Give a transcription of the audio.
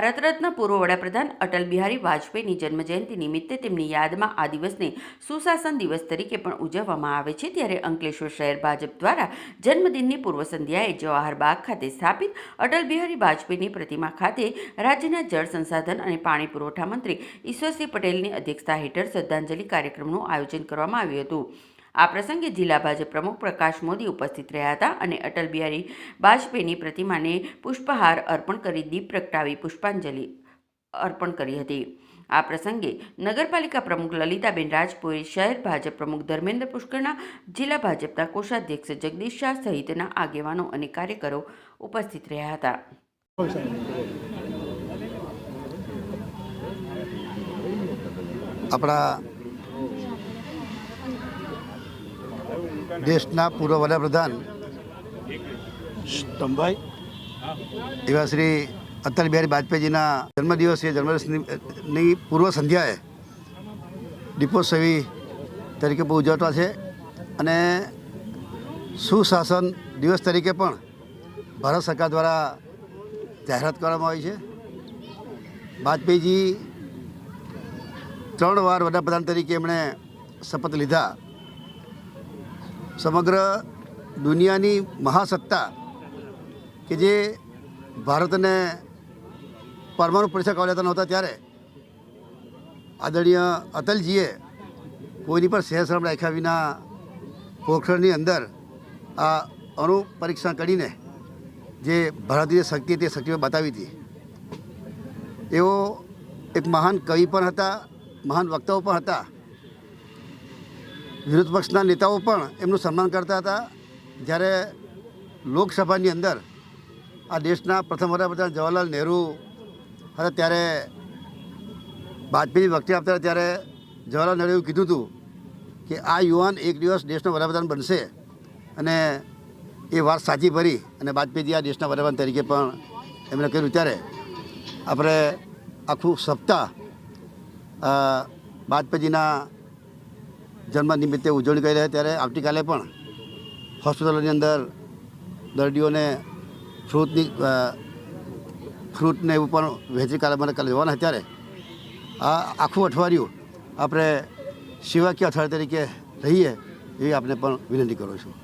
ભારત પૂર્વ વડાપ્રધાન અટલ બિહારી વાજપેયીની જન્મજયંતિ નિમિત્તે તેમની યાદમાં આ દિવસને સુશાસન દિવસ તરીકે પણ ઉજવવામાં આવે છે. ત્યારે અંકલેશ્વર શહેર ભાજપ દ્વારા જન્મદિનની પૂર્વ સંધ્યાએ જવાહર બાગ ખાતે સ્થાપિત અટલ બિહારી વાજપેયીની પ્રતિમા ખાતે રાજ્યના જળ સંસાધન અને પાણી પુરવઠા મંત્રી ઈશ્વરસિંહ પટેલની અધ્યક્ષતા હેઠળ શ્રદ્ધાંજલિ કાર્યક્રમનું આયોજન કરવામાં આવ્યું હતું. આ પ્રસંગે જિલ્લા ભાજપ પ્રમુખ પ્રકાશ મોદી ઉપસ્થિત રહ્યા હતા અને અટલ બિહારી વાજપેયીની પ્રતિમાને પુષ્પહાર અર્પણ કરી, દીપ પ્રગટાવી, પુષ્પાંજલિ અર્પણ કરી હતી. આ પ્રસંગે નગરપાલિકા પ્રમુખ લલિતાબેન રાજપુરે શહેર ભાજપ પ્રમુખ ધર્મેન્દ્ર પુષ્કરના, જિલ્લા ભાજપના કોષાધ્યક્ષ જગદીશ શાહ સહિતના આગેવાનો અને કાર્યકરો ઉપસ્થિત રહ્યા હતા. આપણા દેશના પૂર્વ વડાપ્રધાન સ્તંભાઈ એવા શ્રી અટલ બિહારી વાજપેયીજીના જન્મદિવસે જન્મદિવસની પૂર્વ સંધ્યાએ દીપોત્સવી તરીકે પણ ઉજવતા છે અને સુશાસન દિવસ તરીકે પણ ભારત સરકાર દ્વારા જાહેરાત કરવામાં આવી છે. વાજપેયીજી ત્રણ વાર વડાપ્રધાન તરીકે એમણે શપથ લીધા. સમગ્ર દુનિયાની મહાસત્તા કે જે ભારતને પરમાણુ પરીક્ષા કરવા નહોતા ત્યારે, આદરણીય અટલજીએ કોઈની પણ સહેશ્રમ રાખ્યા વિના પોખરણની અંદર આ અણુ પરીક્ષણ કરીને જે ભારતીય શક્તિ તે શક્તિઓ બતાવી હતી. એઓ એક મહાન કવિ પણ હતા, મહાન વક્તાઓ પણ હતા વિરોધ પક્ષના નેતાઓ પણ એમનું સન્માન કરતા હતા. જ્યારે લોકસભાની અંદર આ દેશના પ્રથમ વડાપ્રધાન જવાહરલાલ નહેરુ હતા, ત્યારે વાજપેયી વખતે આપતા ત્યારે જવાહરલાલ નહેરુએ એવું કીધું હતું કે આ યુવાન એક દિવસ દેશનો વડાપ્રધાન બનશે અને એ વાત સાચી ભરી અને વાજપેયીજી આ દેશના વડાપ્રધાન તરીકે પણ એમણે કર્યું. ત્યારે આપણે આખું સપ્તાહ વાજપેયીજીના જન્મ નિમિત્તે ઉજવણી કરી રહ્યા ત્યારે આવતીકાલે પણ હોસ્પિટલોની અંદર દર્દીઓને ફ્રૂટની ફ્રૂટને એવું પણ વહેંચી કાલે મને કાલે જવાના ત્યારે. આ આખું અઠવાડિયું આપણે સેવાકીય અઠવાડિયા તરીકે રહીએ એવી આપને પણ વિનંતી કરું છું.